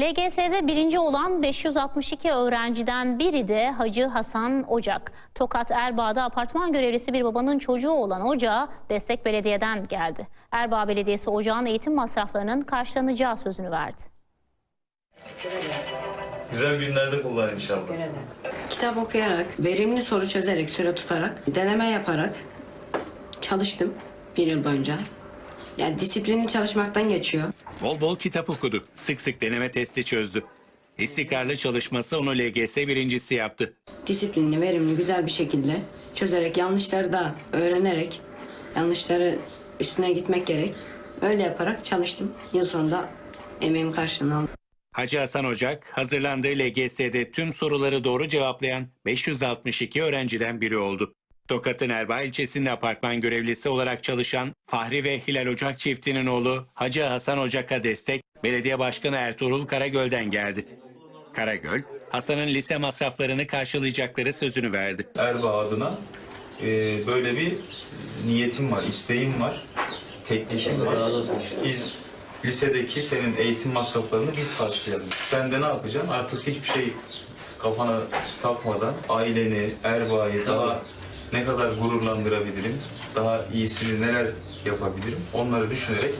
LGS'de birinci olan 562 öğrenciden biri de Hacı Hasan Ocak. Tokat Erbaa'da apartman görevlisi bir babanın çocuğu olan Ocak'a destek belediyeden geldi. Erbaa Belediyesi Ocak'ın eğitim masraflarının karşılanacağı sözünü verdi. Güzel günlerde kullan inşallah. Kitap okuyarak, verimli soru çözerek, süre tutarak, deneme yaparak çalıştım bir yıl boyunca. Yani disiplinli çalışmaktan geçiyor. Bol bol kitap okudu. Sık sık deneme testi çözdü. İstikrarlı çalışması onu LGS birincisi yaptı. Disiplinli, verimli, güzel bir şekilde çözerek, yanlışları da öğrenerek, yanlışları üstüne gitmek gerek. Öyle yaparak çalıştım. Yıl sonunda emeğim karşılığını aldım. Hacı Hasan Ocak hazırlandığı LGS'de tüm soruları doğru cevaplayan 562 öğrenciden biri oldu. Tokat'ın Erbaa ilçesinde apartman görevlisi olarak çalışan Fahri ve Hilal Ocak çiftinin oğlu Hacı Hasan Ocak'a destek belediye başkanı Ertuğrul Karagöl'den geldi. Karagöl, Hasan'ın lise masraflarını karşılayacakları sözünü verdi. Erbaa adına e, böyle bir niyetim var, isteğim var, teklifim var. Biz lisedeki senin eğitim masraflarını biz karşılayalım. Sen de ne yapacaksın? Artık hiçbir şey kafana takmadan aileni, Erbaa'yı daha ne kadar gururlandırabilirim, daha iyisini neler yapabilirim onları düşünerek